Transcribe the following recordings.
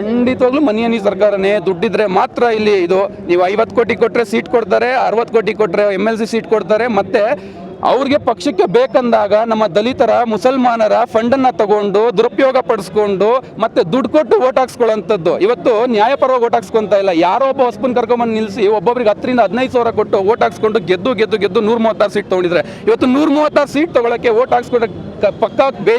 ಖಂಡಿತವಾಗ್ಲೂ ಮನಿ ಹನಿ ಸರ್ಕಾರನೇ, ದುಡ್ಡಿದ್ರೆ ಮಾತ್ರ ಇಲ್ಲಿ ಇದು. ನೀವು ಐವತ್ತು ಕೋಟಿ ಕೊಟ್ಟರೆ ಸೀಟ್ ಕೊಡ್ತಾರೆ, ಅರವತ್ತು ಕೋಟಿ ಕೊಟ್ಟರೆ ಎಂ ಎಲ್ ಸಿ ಸೀಟ್ ಕೊಡ್ತಾರೆ, ಮತ್ತೆ ಅವ್ರಿಗೆ ಪಕ್ಷಕ್ಕೆ ಬೇಕಂದಾಗ ನಮ್ಮ ದಲಿತರ, ಮುಸಲ್ಮಾನರ ಫಂಡನ್ನ ತಗೊಂಡು, ದುರುಪಯೋಗ ಪಡಿಸ್ಕೊಂಡು, ಮತ್ತೆ ದುಡ್ಡು ಕೊಟ್ಟು ಓಟ್ ಹಾಕ್ಸ್ಕೊಳ್ಳೋಂಥದ್ದು ಇವತ್ತು ನ್ಯಾಯಪರವಾಗಿ ಓಟ್ ಹಾಕ್ಸ್ಕೊಂತ ಇಲ್ಲ. ಯಾರೋ ಒಬ್ಬ ಹೊಸ್ಪನ್ ಕರ್ಕೊಂಬಂದು ನಿಲ್ಲಿಸಿ ಒಬ್ಬೊಬ್ರಿಗೆ ಹತ್ತರಿಂದ ಹದಿನೈದು ಸಾವಿರ ಕೊಟ್ಟು ಓಟ್ ಹಾಕ್ಸ್ಕೊಂಡು ಗೆದ್ದು ಗೆದ್ದು ಗೆದ್ದು ನೂರ ಮೂವತ್ತಾರು ಸೀಟ್ ತೊಗೊಂಡಿದ್ರೆ. ಇವತ್ತು ನೂರ ಮೂವತ್ತಾರು ಸೀಟ್ ತೊಗೊಳಕ್ಕೆ ಓಟ್ ಹಾಕ್ಸ್ಕೊಂಡ್ರೆ ಕ- ಪಕ್ಕ ಬಿ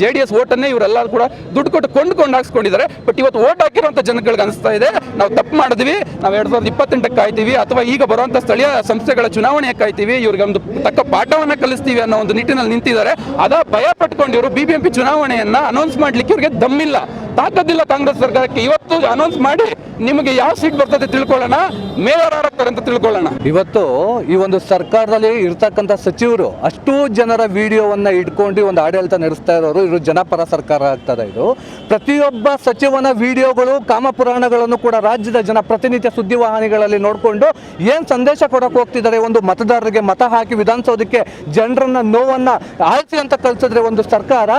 ಜೆ ಡಿ ಎಸ್ ಓಟನ್ನೇ ಇವರೆಲ್ಲರೂ ಕೂಡ ದುಡ್ಡು ಕೊಟ್ಟು ಕೊಂಡ್ಕೊಂಡು ಹಾಕ್ಸ್ಕೊಂಡಿದ್ದಾರೆ. ಬಟ್ ಇವತ್ತು ಓಟ್ ಹಾಕಿರುವಂಥ ಜನಗಳಿಗೆ ಅನಿಸ್ತಾ ಇದೆ. ನಾವು ತಪ್ಪು ಮಾಡಿದ್ವಿ. ನಾವು ಎರಡು ಸಾವಿರದ ಇಪ್ಪತ್ತೆಂಟಕ್ಕೆ ಕಾಯ್ತೀವಿ ಅಥವಾ ಈಗ ಬರುವಂಥ ಸ್ಥಳೀಯ ಸಂಸ್ಥೆಗಳ ಚುನಾವಣೆ ಕಾಯ್ತೀವಿ. ಇವ್ರಿಗೆ ಒಂದು ತಕ್ಕ ಪಾಠವನ್ನು ಕಲಿಸ್ತೀವಿ ಅನ್ನೋ ಒಂದು ನಿಟ್ಟಿನಲ್ಲಿ ನಿಂತಿದ್ದಾರೆ. ಅದ ಭಯ ಪಟ್ಕೊಂಡು ಇವರು ಪಿ ಚುನಾವಣೆಯನ್ನು ಅನೌನ್ಸ್ ಮಾಡಲಿಕ್ಕೆ ಇವ್ರಿಗೆ ದಮ್ಮಿಲ್ಲ. ತಾಕತ್ತಿಲ್ಲ ಕಾಂಗ್ರೆಸ್ ಸರ್ಕಾರಕ್ಕೆ ಇವತ್ತು ಅನೌನ್ಸ್ ಮಾಡಿ ನಿಮಗೆ ಯಾವ ಸೀಟ್ ಬರ್ತದೆ ತಿಳ್ಕೊಳ್ಳೋಣ, ಮೇಯರ್ ಆಗ್ತಾರೆ ಅಂತ ತಿಳ್ಕೊಳ್ಳೋಣ. ಇವತ್ತು ಈ ಒಂದು ಸರ್ಕಾರದಲ್ಲಿ ಇರ್ತಕ್ಕಂಥ ಸಚಿವರು ಅಷ್ಟು ಜನರ ವಿಡಿಯೋವನ್ನ ಇಟ್ಕೊಂಡು ಒಂದು ಆಡಳಿತ ನಡೆಸ್ತಾ ಇರೋರು ಇವರು ಜನಪರ ಸರ್ಕಾರ ಆಗ್ತದೆ ಇದು. ಪ್ರತಿಯೊಬ್ಬ ಸಚಿವನ ವಿಡಿಯೋಗಳು, ಕಾಮಪುರಾಣಗಳನ್ನು ಕೂಡ ರಾಜ್ಯದ ಜನ ಪ್ರತಿನಿತ್ಯ ಸುದ್ದಿವಾಹಿನಿಗಳಲ್ಲಿ ನೋಡಿಕೊಂಡು ಏನು ಸಂದೇಶ ಕೊಡಕ್ಕೆ ಹೋಗ್ತಿದ್ದಾರೆ ಒಂದು ಮತದಾರರಿಗೆ ಮತ ಹಾಕಿ ವಿಧಾನಸೌಧಕ್ಕೆ ಜನರನ್ನ ನೋವನ್ನ ಆಯ್ಸಿ ಅಂತ ಕಲ್ಸಿದ್ರೆ ಒಂದು ಸರ್ಕಾರ,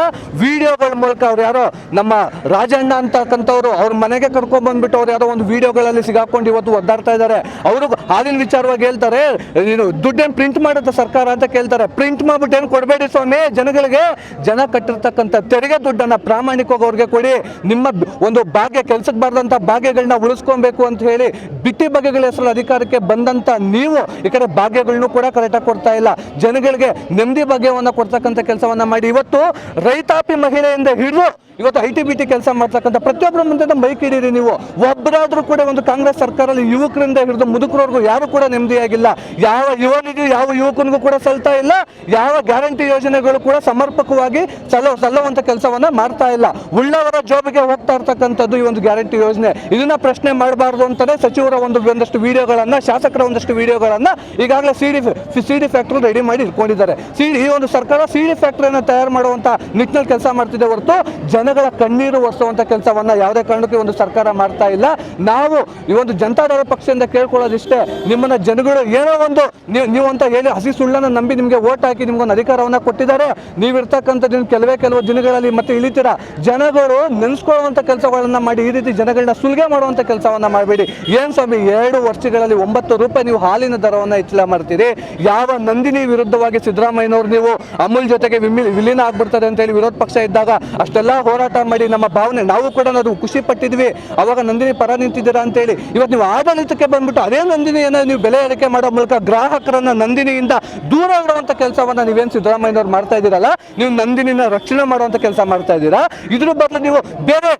ವಿಡಿಯೋಗಳ ಮೂಲಕ ಅವ್ರು ಯಾರೋ ನಮ್ಮ ರಾಜಣ್ಣ ಅಂತಕ್ಕಂಥವ್ರು ಅವ್ರ ಮನೆಗೆ ಕರ್ಕೊಂಡ್ ಬಂದ್ಬಿಟ್ಟು ಅವ್ರು ಯಾರೋ ಒಂದು ವಿಡಿಯೋಗಳಲ್ಲಿ ಸಿಗಾಕೊಂಡು ಇವತ್ತು ಒದ್ದಾಡ್ತಾ ಇದ್ದಾರೆ ಅವರು ಹಾಲಿನ ವಿಚಾರವಾಗಿ ಹೇಳ್ತಾರೆ, ನೀನು ದುಡ್ಡೇನು ಪ್ರಿಂಟ್ ಮಾಡುತ್ತೆ ಸರ್ಕಾರ ಅಂತ ಕೇಳ್ತಾರೆ. ಪ್ರಿಂಟ್ ಮಾಡ್ಬಿಟ್ಟು ಏನು ಕೊಡಬೇಡಿ ಸ್ವಾಮಿ? ಜನಗಳಿಗೆ ಜನ ಕಟ್ಟಿರ್ತಕ್ಕಂಥ ತೆರಿಗೆ ದುಡ್ಡನ್ನ ಪ್ರಾಮಾಣಿಕವಾಗಿ ಅವ್ರಿಗೆ ಕೊಡಿ. ನಿಮ್ಮ ಒಂದು ಭಾಗ್ಯ ಕೆಲ್ಸಕ್ಕೆ ಬಾರ್ದಂಥ ಭಾಗ್ಯಗಳನ್ನ ಉಳಿಸ್ಕೊಬೇಕು ಅಂತ ಹೇಳಿ ಬಿಟ್ಟಿ ಬಗೆಗಳ ಹೆಸರು ಅಧಿಕಾರಕ್ಕೆ ಬಂದಂತ ನೀವು ಈ ಕಡೆ ಭಾಗ್ಯಗಳನ್ನು ಕೂಡ ಕರೆಕ್ಟಾಗಿ ಕೊಡ್ತಾ ಇಲ್ಲ. ಜನಗಳಿಗೆ ನೆಮ್ಮದಿ ಭಾಗ್ಯವನ್ನ ಕೊಡ್ತಕ್ಕಂಥ ಕೆಲಸವನ್ನ ಮಾಡಿ. ಇವತ್ತು ರೈತಾಪಿ ಮಹಿಳೆಯಿಂದ ಹಿಡಿದು ಇವತ್ತು ಐ ಟಿ ಬಿ ಟಿ ಕೆಲಸ ಮಾಡ್ತಕ್ಕಂಥ ಪ್ರತಿಯೊಬ್ಬರ ಮುಂದೆ ಮೈಕ್ ಹಿಡೀರಿ ನೀವು. ಒಬ್ಬರಾದ್ರೂ ಕೂಡ ಒಂದು ಕಾಂಗ್ರೆಸ್ ಸರ್ಕಾರದಲ್ಲಿ ಯುವಕರಿಂದ ಹಿಡಿದು ಮುದುಕರವರೆಗೂ ಯಾರು ಕೂಡ ನೆಮ್ಮದಿಯಾಗಿಲ್ಲ. ಯಾವ ಯುವನಿಗೂ ಯಾವ ಯುವಕನಿಗೂ ಕೂಡ ಸಲ್ತಾ ಇಲ್ಲ. ಯಾವ ಗ್ಯಾರಂಟಿ ಯೋಜನೆಗಳು ಕೂಡ ಸಮರ್ಪಕವಾಗಿ ಚಲೋ ಸಲ್ಲುವಂತ ಕೆಲಸವನ್ನ ಮಾಡ್ತಾ ಇಲ್ಲ. ಉಳ್ಳವರ ಜೋಬಿಗೆ ಹೋಗ್ತಾ ಇರ್ತಕ್ಕಂಥದ್ದು ಈ ಒಂದು ಗ್ಯಾರಂಟಿ ಯೋಜನೆ. ಇದನ್ನ ಪ್ರಶ್ನೆ ಮಾಡಬಾರ್ದು ಅಂತಾನೆ ಸಚಿವರ ಒಂದು ಒಂದಷ್ಟು ವಿಡಿಯೋಗಳನ್ನ, ಶಾಸಕರ ಒಂದಷ್ಟು ವಿಡಿಯೋಗಳನ್ನ ಈಗಾಗಲೇ C D C D factory ready ಮಾಡಿ ಇಟ್ಕೊಂಡಿದ್ದಾರೆ. ಸಿ, ಈ ಒಂದು ಸರ್ಕಾರ ಸಿ ಡಿ ಫ್ಯಾಕ್ಟ್ರಿಯನ್ನು ತಯಾರು ಮಾಡುವಂತ ನಿಟ್ಟಿನಲ್ಲಿ ಕೆಲಸ ಮಾಡ್ತಿದೆ ಹೊರತು ಜನಗಳ ಕಣ್ಣೀರು ಒರೆಸುವಂತ ಕೆಲಸವನ್ನ ಯಾವುದೇ ಕಾರಣಕ್ಕೂ ಒಂದು ಸರ್ಕಾರ ಮಾಡ್ತಾ ಇಲ್ಲ. ನಾವು ಈ ಒಂದು ಜನತಾದಳ ಪಕ್ಷದಿಂದ ಕೇಳ್ಕೊಳ್ಳೋದಿಷ್ಟೇ, ನಿಮ್ಮನ್ನ ಜನಗಳು ಏನೋ ಒಂದು ನೀವು ನೀವು ಅಂತ ಹೇಳಿ ಹಸಿ ಸುಳ್ಳನ್ನು ನಂಬಿ ನಿಮಗೆ ಓಟ್ ಹಾಕಿ ನಿಮ್ಗೊಂದು ಅಧಿಕಾರವನ್ನ ಕೊಟ್ಟಿದ್ದಾರೆ. ನೀವಿರ್ತಕ್ಕಂಥದ್ದು ದಿನ ಕೆಲವೇ ಕೆಲವು ದಿನಗಳಲ್ಲಿ ಮತ್ತೆ ಇಳಿತೀರಾ? ಜನಗಳು ನೆನೆಸ್ಕೊಳ್ಳುವಂತ ಕೆಲಸಗಳನ್ನ ಮಾಡಿ, ಈ ರೀತಿ ಜನಗಳನ್ನ ಸುಲಿಗೆ ಮಾಡುವಂತ ಕೆಲಸವನ್ನ ಮಾಡಬೇಡಿ. ಏನ್ ಸ್ವಾಮಿ, ಎರಡು ವರ್ಷಗಳಲ್ಲಿ ಒಂಬತ್ತು ರೂಪಾಯಿ ನೀವು ಹಾಲಿನ ದರವನ್ನ ಹೆಚ್ಚಳ ಮಾಡ್ತೀರಿ? ಯಾವ ನಂದಿನಿ ವಿರುದ್ಧವಾಗಿ ಸಿದ್ದರಾಮಯ್ಯನವರು ನೀವು ಅಮೂಲ್ ಜೊತೆಗೆ ವಿಲೀನ ಆಗ್ಬಿಡ್ತದೆ ಅಂತ ಹೇಳಿ ವಿರೋಧ ಪಕ್ಷ ಇದ್ದಾಗ ಅಷ್ಟೆಲ್ಲ ಹೋರಾಟ ಮಾಡಿ ನಮ್ಮ ಭಾವನೆ ನಾವು ಕೂಡ ನಾವು ಖುಷಿ ಪಟ್ಟಿದ್ವಿ. ಅವಾಗ ನಂದಿನಿ ಪರ ನಿಂತಿದ್ದೀರಾ ಅಂತ ಹೇಳಿ ಇವತ್ತು ನೀವು ಆಡಳಿತಕ್ಕೆ ಬಂದ್ಬಿಟ್ಟು ಅದೇ ನಂದಿನಿಯನ್ನು ನೀವು ಬೆಲೆ ಏರಿಕೆ ಮಾಡೋ ಮೂಲಕ ಗ್ರಾಹಕರನ್ನ ನಂದಿನಿಯಿಂದ ದೂರ ಇರುವಂತ ಕೆಲಸವನ್ನ ನೀವೇನು ಸಿದ್ದರಾಮಯ್ಯನವ್ರು ಮಾಡ್ತಾ ಇದ್ದೀರಲ್ಲ, ನೀವು ನಂದಿನಿನ ರಕ್ಷಣೆ ಮಾಡುವಂತ ಕೆಲಸ ಮಾಡ್ತಾ ಇದ್ದೀರಾ? ಇದ್ರ ಬದಲು ನೀವು ಬೇರೆ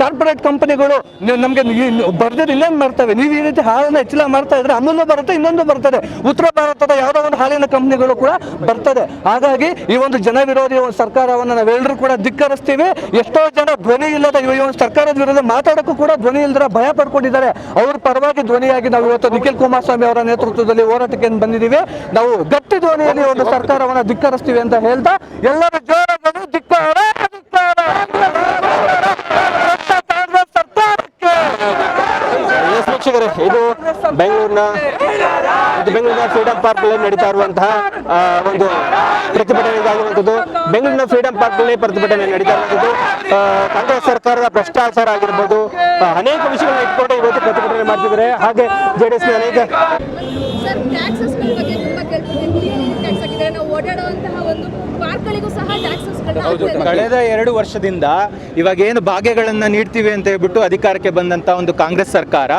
ಕಾರ್ಪೊರೇಟ್ ಕಂಪನಿಗಳು ನಮಗೆ ಬರ್ದಿದ್ದು ಇನ್ನೇನು ಮಾಡ್ತವೆ? ನೀವು ಈ ರೀತಿ ಹಾಲನ್ನ ಹೆಚ್ಚಳ ಮಾಡ್ತಾ ಇದ್ರೆ ಅಮೂಲ್ಯ ಬರುತ್ತೆ, ಇನ್ನೊಂದು ಬರ್ತದೆ. ಉತ್ತರ ಭಾರತದ ಯಾವುದೋ ಒಂದು ಹಾಲಿನ ಕಂಪನಿಗಳು ಕೂಡ ಬರ್ತದೆ. ಹಾಗಾಗಿ ಈ ಒಂದು ಜನ ವಿರೋಧಿ ಸರ್ಕಾರವನ್ನು ನಾವೆಲ್ಲರೂ ಕೂಡ ಧಿಕ್ಕರಿಸ್ತೀವಿ. ಎಷ್ಟೋ ಜನ ಧ್ವನಿ ಇಲ್ಲದ ಇವನು ಸರ್ಕಾರದ ವಿರುದ್ಧ ಮಾತಾಡಕ್ಕೂ ಕೂಡ ಧ್ವನಿ ಇಲ್ಲದ ಭಯ ಪಡ್ಕೊಂಡಿದ್ದಾರೆ. ಅವ್ರ ಪರವಾಗಿ ಧ್ವನಿಯಾಗಿ ನಾವು ಇವತ್ತು ನಿಖಿಲ್ ಕುಮಾರಸ್ವಾಮಿ ಅವರ ನೇತೃತ್ವದಲ್ಲಿ ಹೋರಾಟಕ್ಕೆ ಬಂದಿದ್ದೀವಿ. ನಾವು ಗಟ್ಟಿ ಧ್ವನಿಯಲ್ಲಿ ಒಂದು ಸರ್ಕಾರವನ್ನು ಧಿಕ್ಕರಿಸ್ತೀವಿ ಅಂತ ಹೇಳ್ತಾ ಎಲ್ಲರ ಜೋರಾಗಿ ಧಿಕ್ಕಾರ ಧಿಕ್ಕಾರ. ಸರ್ಕಾರಕ್ಕೆ. ಎಸ್ ಇದು ಬೆಂಗಳೂರಿನ ಇದು ಬೆಂಗಳೂರಿನ ಫ್ರೀಡಂ ಪಾರ್ಕ್ನಲ್ಲಿ ನಡೀತಾ ಇರುವಂತಹ ಒಂದು ಪ್ರತಿಭಟನೆ ಇದಾಗಿರುವಂಥದ್ದು ಬೆಂಗಳೂರಿನ ಫ್ರೀಡಂ ಪಾರ್ಕ್ನಲ್ಲಿ ಪ್ರತಿಭಟನೆ ನಡೀತಾ ಇರುವಂಥದ್ದು. ಕಾಂಗ್ರೆಸ್ ಸರ್ಕಾರದ ಭ್ರಷ್ಟಾಚಾರ ಆಗಿರ್ಬೋದು ಅನೇಕ ವಿಷಯಗಳನ್ನ ಇಟ್ಕೊಂಡು ಇವತ್ತು ಪ್ರತಿಭಟನೆ ಮಾಡ್ತಿದ್ದಾರೆ. ಹಾಗೆ ಜೆಡಿಎಸ್ ಅನೇಕ ಟ್ಯಾಕ್ಸ್ ಹಾಕಿದ್ದಾರೆ ನಾವು ಓಡಾಡುವಂತಹ ಒಂದು ಸಹ ಕಳೆದ ಎರಡು ವರ್ಷದಿಂದ ಇವಾಗ ಏನು ಭಾಗ್ಯಗಳನ್ನು ನೀಡ್ತೀವಿ ಅಂತ ಹೇಳ್ಬಿಟ್ಟು ಅಧಿಕಾರಕ್ಕೆ ಬಂದಂತ ಒಂದು ಕಾಂಗ್ರೆಸ್ ಸರ್ಕಾರ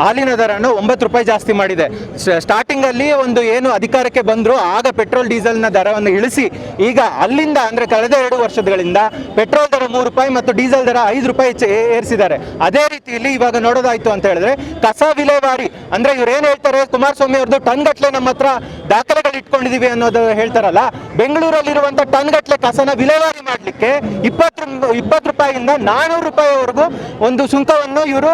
ಹಾಲಿನ ದರನ ಒಂಬತ್ತು ರೂಪಾಯಿ ಜಾಸ್ತಿ ಮಾಡಿದೆ. ಸ್ಟಾರ್ಟಿಂಗ್ ಅಲ್ಲಿ ಒಂದು ಏನು ಅಧಿಕಾರಕ್ಕೆ ಬಂದ್ರು ಆಗ ಪೆಟ್ರೋಲ್ ಡೀಸೆಲ್ನ ನ ದರವನ್ನು ಇಳಿಸಿ ಈಗ ಅಲ್ಲಿಂದ ಅಂದ್ರೆ ಕಳೆದ ಎರಡು ವರ್ಷಗಳಿಂದ ಪೆಟ್ರೋಲ್ ದರ ಮೂರು ರೂಪಾಯಿ ಮತ್ತು ಡೀಸೆಲ್ ದರ ಐದು ರೂಪಾಯಿ ಏರಿಸಿದ್ದಾರೆ. ಅದೇ ರೀತಿಯಲ್ಲಿ ಇವಾಗ ನೋಡೋದಾಯ್ತು ಅಂತ ಹೇಳಿದ್ರೆ ಕಸ ವಿಲೇವಾರಿ ಅಂದ್ರೆ ಇವ್ರು ಏನ್ ಹೇಳ್ತಾರೆ? ಕುಮಾರಸ್ವಾಮಿ ಅವ್ರದ್ದು ಟನ್ ಗಟ್ಲೆ ನಮ್ಮ ಹತ್ರ ದಾಖಲೆಗಳು ಇಟ್ಕೊಂಡಿದೀವಿ ಅನ್ನೋದು ಹೇಳ್ತಾರಲ್ಲ. ಬೆಂಗಳೂರಲ್ಲಿರುವಂತ ಟನ್ ಗಟ್ಟಲೆ ಕಸನ ವಿಲೇವಾರಿ ಮಾಡಲಿಕ್ಕೆ ಇಪ್ಪತ್ತು ಇಪ್ಪತ್ತು ರೂಪಾಯಿಯಿಂದ ನಾನೂರು ರೂಪಾಯಿವರೆಗೂ ಒಂದು ಸುಂಕವನ್ನು ಇವರು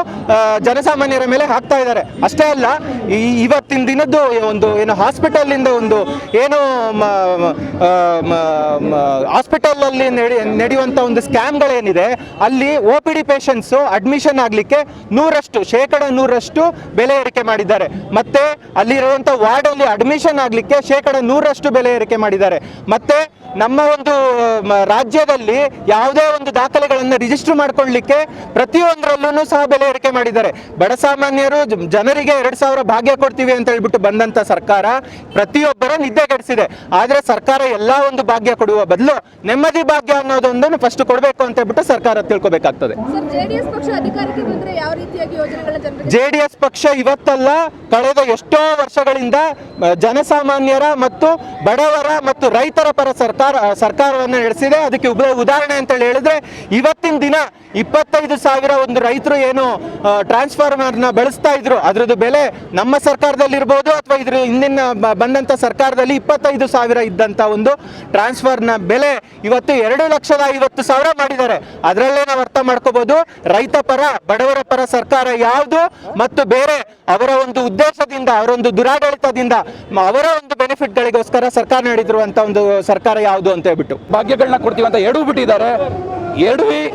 ಜನಸಾಮಾನ್ಯರ ಮೇಲೆ ಹಾಕ್ತಾ ಇದ್ದಾರೆ. ಅಷ್ಟೇ ಅಲ್ಲ, ಈ ಇವತ್ತಿನ ದಿನದ್ದು ಒಂದು ಏನು ಹಾಸ್ಪಿಟಲ್ ಇಂದ ಒಂದು ಏನು ಹಾಸ್ಪಿಟಲ್ ಅಲ್ಲಿ ನಡಿ, ನಡೆಯುವಂತ ಒಂದು ಸ್ಕ್ಯಾಮ್ಗಳೇನಿದೆ, ಅಲ್ಲಿ O P D patients admission ಆಗಲಿಕ್ಕೆ ನೂರಷ್ಟು, ಶೇಕಡ ನೂರಷ್ಟು ಬೆಲೆ ಏರಿಕೆ ಮಾಡಿದ್ದಾರೆ. ಮತ್ತೆ ಅಲ್ಲಿರುವಂಥ ವಾರ್ಡ್ ಅಲ್ಲಿ ಅಡ್ಮಿಷನ್ ಆಗಲಿಕ್ಕೆ ಶೇಕಡ ನೂರಷ್ಟು ಬೆಲೆ ಏರಿಕೆ ಮಾಡಿದ್ದಾರೆ. ಮತ್ತೆ ನಮ್ಮ ಒಂದು ರಾಜ್ಯದಲ್ಲಿ ಯಾವುದೇ ಒಂದು ದಾಖಲೆಗಳನ್ನು ರಿಜಿಸ್ಟರ್ ಮಾಡ್ಕೊಳ್ಳಿಕ್ಕೆ ಪ್ರತಿಯೊಂದರಲ್ಲೂ ಸಹ ಬೆಲೆ ಏರಿಕೆ ಮಾಡಿದ್ದಾರೆ. ಬಡ ಸಾಮಾನ್ಯರು ಜನರಿಗೆ ಎರಡು ಸಾವಿರ ಭಾಗ್ಯ ಕೊಡ್ತೀವಿ ಅಂತ ಹೇಳ್ಬಿಟ್ಟು ಬಂದಂತ ಸರ್ಕಾರ ಪ್ರತಿಯೊಬ್ಬರ ನಿದ್ದೆಗೆಡಿಸಿದೆ ಆದ್ರೆ ಸರ್ಕಾರ ಎಲ್ಲಾ ಒಂದು ಭಾಗ್ಯ ಕೊಡುವ ಬದಲು ನೆಮ್ಮದಿ ಭಾಗ್ಯ ಅನ್ನೋದೊಂದನ್ನು ಫಸ್ಟ್ ಕೊಡಬೇಕು ಅಂತ ಹೇಳ್ಬಿಟ್ಟು ಸರ್ಕಾರ ತಿಳ್ಕೊಬೇಕಾಗ್ತದೆ. ಜೆಡಿಎಸ್ ಪಕ್ಷ ಇವತ್ತಲ್ಲ ಕಳೆದ ಎಷ್ಟೋ ವರ್ಷಗಳಿಂದ ಜನಸಾಮಾನ್ಯರ ಮತ್ತು ಬಡವರ ಮತ್ತು ರೈತರ ಪರ ಸರ್ಕಾರ ಸರ್ಕಾರವನ್ನು ನಡೆಸಿದೆ. ಅದಕ್ಕೆ ಉಪ- ಉದಾಹರಣೆ ಅಂತ ಹೇಳಿ ಹೇಳಿದ್ರೆ, ಇವತ್ತಿನ ದಿನ ಇಪ್ಪತ್ತೈದು ಸಾವಿರ ಒಂದು ರೈತರು ಏನು ಟ್ರಾನ್ಸ್ಫಾರ್ಮರ್ನ ಬೆಳೆಸ್ತಾ ಇದ್ರು. ಅದರದ್ದು ಬೆಲೆ ನಮ್ಮ ಸರ್ಕಾರದಲ್ಲಿ ಇರ್ಬೋದು ಅಥವಾ ಇದ್ರ ಹಿಂದಿನ ಬಂದಂತ ಸರ್ಕಾರದಲ್ಲಿ ಇಪ್ಪತ್ತೈದು ಸಾವಿರ ಇದ್ದಂತ ಒಂದು ಟ್ರಾನ್ಸ್ಫರ್ನ ಬೆಲೆ ಇವತ್ತು ಎರಡು ಲಕ್ಷದ ಐವತ್ತು ಸಾವಿರ ಮಾಡಿದ್ದಾರೆ. ಅದರಲ್ಲೇ ನಾವು ಅರ್ಥ ಮಾಡ್ಕೋಬಹುದು ರೈತ ಪರ, ಬಡವರ ಪರ ಸರ್ಕಾರ ಯಾವುದು ಮತ್ತು ಬೇರೆ ಅವರ ಒಂದು ಉದ್ದೇಶದಿಂದ ಅವರ ಒಂದು ದುರಾಡಳಿತದಿಂದ ಅವರ ಒಂದು ಬೆನಿಫಿಟ್ಗಳಿಗೋಸ್ಕರ ಸರ್ಕಾರ ನಡೆದಿರುವಂತ ಒಂದು ಸರ್ಕಾರ ಯಾವುದು ಅಂತ ಹೇಳ್ಬಿಟ್ಟು. ಭಾಗ್ಯಗಳನ್ನ ಕೊಡ್ತೀವಿ ಅಂತ ಎಡವು ಬಿಟ್ಟಿದ್ದಾರೆ. ಎಡವಿ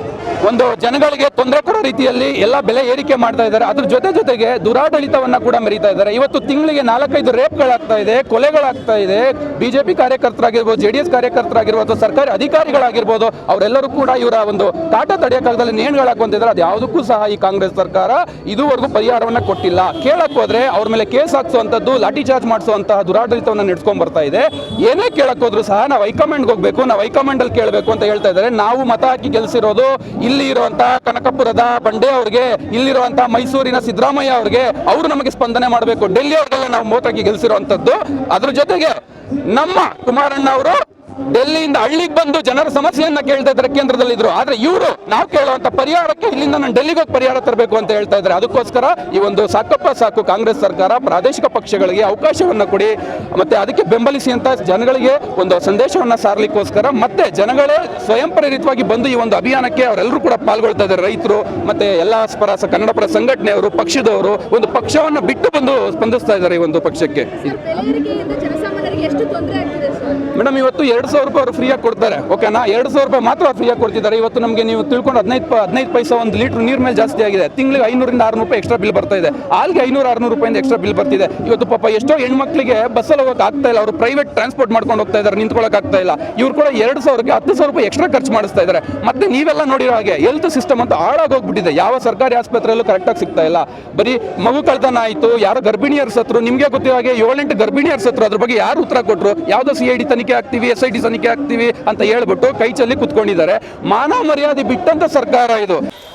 ಒಂದು ಜನಗಳಿಗೆ ತೊಂದರೆ ಕೊಡೋ ರೀತಿಯಲ್ಲಿ ಎಲ್ಲ ಬೆಲೆ ಏರಿಕೆ ಮಾಡ್ತಾ ಇದ್ದಾರೆ. ಅದ್ರ ಜೊತೆ ಜೊತೆಗೆ ದುರಾಡಳಿತವನ್ನ ಕೂಡ ಮೆರೀತಾ ಇದ್ದಾರೆ. ಇವತ್ತು ತಿಂಗಳಿಗೆ ನಾಲ್ಕೈದು ರೇಪ್ಗಳಾಗ್ತಾ ಇದೆ ಕೊಲೆಗಳಾಗ್ತಾ ಇದೆ. ಬಿಜೆಪಿ ಕಾರ್ಯಕರ್ತರಾಗಿರ್ಬೋದು ಜೆ ಡಿ ಎಸ್ ಕಾರ್ಯಕರ್ತರಾಗಿರ್ಬೋದು ಸರ್ಕಾರಿ ಅಧಿಕಾರಿಗಳಾಗಿರ್ಬೋದು, ಅವರೆಲ್ಲರೂ ಕೂಡ ಇವರ ಒಂದು ಕಾಟ ತಡೆಯಕ್ಕಾಗದಲ್ಲಿ ನೇಣುಗಳಾಕೊಂತಿದ್ದಾರೆ ಅದು ಯಾವುದಕ್ಕೂ ಸಹ ಈ ಕಾಂಗ್ರೆಸ್ ಸರ್ಕಾರ ಇದುವರೆಗೂ ಪರಿಹಾರವನ್ನ ಕೊಟ್ಟಿಲ್ಲ. ಕೇಳಕ್ ಹೋದ್ರೆ ಅವ್ರ ಮೇಲೆ ಕೇಸ್ ಹಾಕ್ಸುವಂತದ್ದು ಲಾಠಿ ಚಾರ್ಜ್ ಮಾಡಿಸುವಂತಹ ದುರಾಡಳಿತವನ್ನು ನಡೆಸ್ಕೊಂಡ್ ಬರ್ತಾ ಇದೆ. ಏನೇ ಕೇಳಕ್ ಸಹ ನಾವು ಹೈಕಮಾಂಡ್ಗೆ ಹೋಗ್ಬೇಕು, ನಾವು ಹೈಕಮಾಂಡ್ ಅಲ್ಲಿ ಕೇಳಬೇಕು ಅಂತ ಹೇಳ್ತಾ ಇದ್ದಾರೆ. ನಾವು ಮತ ಹಾಕಿ ಗೆಲ್ಸಿರೋದು ಇಲ್ಲಿ ಇರುವಂತಹ ಕನಕಪುರದ ಬಂಡೆ ಅವ್ರಿಗೆ ಇಲ್ಲಿರುವಂತಹ ಮೈಸೂರಿನ ಸಿದ್ದರಾಮಯ್ಯ ಅವ್ರಿಗೆ, ಅವರು ನಮಗೆ ಸ್ಪಂದನೆ ಮಾಡಬೇಕು. ಡೆಲ್ಲಿ ಅವ್ರಿಗೆಲ್ಲ ನಾವು ಮೋತಾಗಿ ಗೆಲ್ಸಿರುವಂತದ್ದು. ಅದ್ರ ಜೊತೆಗೆ ನಮ್ಮ ಕುಮಾರಣ್ಣ ಅವರು ಡೆಲ್ಲಿಯಿಂದ ಹಳ್ಳಿಗೆ ಬಂದು ಜನರ ಸಮಸ್ಯೆಯನ್ನ ಕೇಳ್ತಾ ಇದ್ದಾರೆ ಕೇಂದ್ರದಲ್ಲಿ ಇದ್ರು ಆದ್ರೆ ಇವರು ನಾವು ಕೇಳುವಂತ ಪರಿಹಾರಕ್ಕೆ ಇಲ್ಲಿಂದ ನಾನು ಡೆಲ್ಲಿಗೆ ಹೋಗಿ ಪರಿಹಾರ ತರಬೇಕು ಅಂತ ಹೇಳ್ತಾ ಇದ್ದಾರೆ. ಅದಕ್ಕೋಸ್ಕರ ಈ ಒಂದು ಸಾಕಪ್ಪ ಸಾಕು ಕಾಂಗ್ರೆಸ್ ಸರ್ಕಾರ ಪ್ರಾದೇಶಿಕ ಪಕ್ಷಗಳಿಗೆ ಅವಕಾಶವನ್ನ ಕೊಡಿ, ಮತ್ತೆ ಅದಕ್ಕೆ ಬೆಂಬಲಿಸಿ ಅಂತ ಜನಗಳಿಗೆ ಒಂದು ಸಂದೇಶವನ್ನ ಸಾರಲಿಕ್ಕೋಸ್ಕರ ಮತ್ತೆ ಜನಗಳೇ ಸ್ವಯಂ ಪ್ರೇರಿತವಾಗಿ ಬಂದು ಈ ಒಂದು ಅಭಿಯಾನಕ್ಕೆ ಅವರೆಲ್ಲರೂ ಕೂಡ ಪಾಲ್ಗೊಳ್ತಾ ಇದ್ದಾರೆ. ರೈತರು, ಮತ್ತೆ ಎಲ್ಲಾ ಪರ ಕನ್ನಡಪರ ಕನ್ನಡ ಪರ ಸಂಘಟನೆಯವರು, ಪಕ್ಷದವರು ಒಂದು ಪಕ್ಷವನ್ನ ಬಿಟ್ಟು ಬಂದು ಸ್ಪಂದಿಸ್ತಾ ಇದ್ದಾರೆ ಈ ಒಂದು ಪಕ್ಷಕ್ಕೆ. ಎಷ್ಟು ತೊಂದರೆ ಮೇಡಮ್, ಇವತ್ತು ಎರಡು ಸಾವಿರ ರೂಪಾಯಿ ಅವರು ಫ್ರೀಯಾಗಿ ಕೊಡ್ತಾರೆ ಓಕೆನಾ ಎರಡು ಸಾವಿರ ರೂಪಾಯಿ ಮಾತ್ರ ಫ್ರೀಯಾಗಿ ಕೊಡ್ತಿದ್ದಾರೆ. ಇವತ್ತು ನಮಗೆ ನೀವು ತಿಳ್ಕೊಂಡು ಹದಿನೈದು ಹದಿನೈದು ಪೈಸೆ ಒಂದು ಲೀಟರ್ ನೀರು ಮೇಲೆ ಜಾಸ್ತಿ ಆಗಿದೆ. ತಿಂಗಳಿಗೆ ಐನೂರಿಂದ ಆರುನೂರು ರೂಪಾಯಿ ಎಕ್ಸ್ಟ್ರಾ ಬಿಲ್ ಬರ್ತಾ ಇದೆ. ಹಾಲ್ಗೆ ಐನೂರು, ಆರುನೂರು ರೂಪಾಯಿಂದ ಎಕ್ಸ್ಟ್ರಾ ಬಿಲ್ ಬರ್ತಿದೆ. ಇವತ್ತು ಪಾಪ ಎಷ್ಟೋ ಹೆಣ್ಮಕ್ಳಿಗೆ ಬಸ್ಸಲ್ಲಿ ಹೋಗೋಕೆ ಆಗ್ತಾ ಇಲ್ಲ. ಅವರು ಪ್ರೈವೇಟ್ ಟ್ರಾನ್ಸ್ಪೋರ್ಟ್ ಮಾಡ್ಕೊಂಡು ಹೋಗ್ತಾ ಇದ್ದಾರೆ ನಿಂತ್ಕೊಳ್ಳೋಕೆ ಆಗ್ತಾ ಇಲ್ಲ. ಇವ್ರು ಕೂಡ ಎರಡು ಸಾವಿರಕ್ಕೆ ಹತ್ತು ಸಾವಿರ ರೂಪಾಯಿ ಎಕ್ಸ್ಟ್ರಾ ಖರ್ಚು ಮಾಡಿಸ್ತಾ ಇದ್ದಾರೆ. ಮತ್ತೆ ನೀವೆಲ್ಲ ನೋಡಿರೋ ಹಾಗೆ ಹೆಲ್ತ್ ಸಿಸ್ಟಮ್ ಅಂತ ಹಾಳಾಗೋಗ್ಬಿಟ್ಟಿದೆ ಯಾವ ಸರ್ಕಾರಿ ಆಸ್ಪತ್ರೆಯಲ್ಲೂ ಕರೆಕ್ಟಾಗಿ ಸಿಗ್ತಾ ಇಲ್ಲ. ಬರೀ ಮಗು ಕಳ್ತನ ಆಯಿತು, ಯಾರೋ ಗರ್ಭಿಣಿಯರ್ ಸತ್ರು, ನಿಮಗೆ ಗೊತ್ತಿರೋ ಹಾಗೆ ಏಳೆಂಟು ಗರ್ಭಿಣಿಯರ್ ಸತ್ರು, ಅದ್ರ ಬಗ್ಗೆ ಯಾರು ಉತ್ತರ ಕೊಟ್ಟರು ಯಾವುದೋ ಸಿ ಐ ಡಿ ಆಗ್ತೀವಿ ಎಸ್ ಐ ಟಿ ತನಿಖೆ ಆಗ್ತೀವಿ ಅಂತ ಹೇಳ್ಬಿಟ್ಟು ಕೈ ಚಲ್ಲಿ ಕುತ್ಕೊಂಡಿದ್ದಾರೆ. ಮಾನವ ಮರ್ಯಾದೆ ಬಿಟ್ಟಂತ ಸರ್ಕಾರ ಇದು.